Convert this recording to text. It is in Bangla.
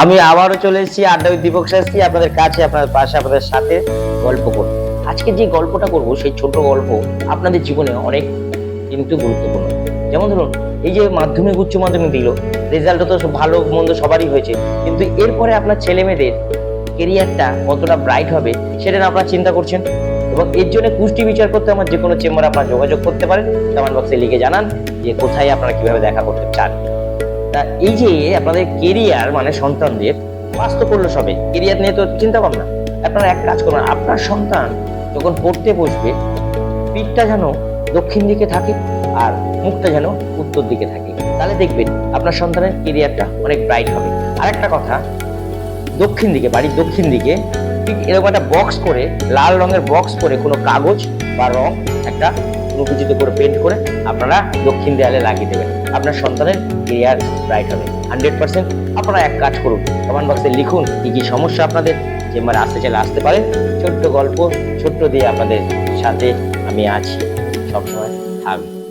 আমি আবারও চলে এসেছি আড্ডা দীপক শাস্ত্রী। আপনাদের কাছে, আপনাদের পাশে, আপনাদের সাথে গল্প করব। আজকে যে গল্পটা করব, সেই ছোট গল্প আপনাদের জীবনে অনেক কিন্তু গুরুত্বপূর্ণ। যেমন ধরুন, এই যে মাধ্যমিক, উচ্চ মাধ্যমিক দিল রেজাল্ট তো ভালো, মন্দ সবারই হয়েছে। কিন্তু এরপরে আপনার ছেলে মেয়েদের কেরিয়ারটা কতটা ব্রাইট হবে, সেটা আপনারা চিন্তা করছেন? এবং এর জন্য কুষ্টি বিচার করতে আমার যে কোনো চেম্বারে আপনারা যোগাযোগ করতে পারেন। কমেন্ট বক্সে লিখে জানান যে কোথায় আপনারা কীভাবে দেখা করতে চান। তা এই যে আপনাদের কেরিয়ার মানে সন্তানদের পাস তো করল সবে। কেরিয়ার নিয়ে তো চিন্তা ভাবনা। আপনারা এক কাজ করবেন আপনার সন্তান যখন পড়তে বসবে, পিঠটা যেন দক্ষিণ দিকে থাকে আর মুখটা যেন উত্তর দিকে থাকে। তাহলে দেখবেন আপনার সন্তানের কেরিয়ারটা অনেক ব্রাইট হবে। আর একটা কথা, দক্ষিণ দিকে, বাড়ির দক্ষিণ দিকে ঠিক এরকম একটা বক্স করে, লাল রঙের বক্স করে কোনো কাগজ বা রং একটা রুকুচিত করে পেন্ট করে আপনারা দক্ষিণ দেয়ালে লাগিয়ে দেবেন। আপনার সন্তানের কেরিয়ার ব্রাইট হবে। হান্ড্রেড পার্সেন্ট আপনারা এক কাজ করুন কমেন্ট বক্সে লিখুন কী কী সমস্যা আপনাদের চেম্বারে আসতে চাইলে আসতে পারে ছোট্ট গল্প, ছোট্ট দিয়ে আপনাদের সাথে আমি আছি। সবসময় থাকব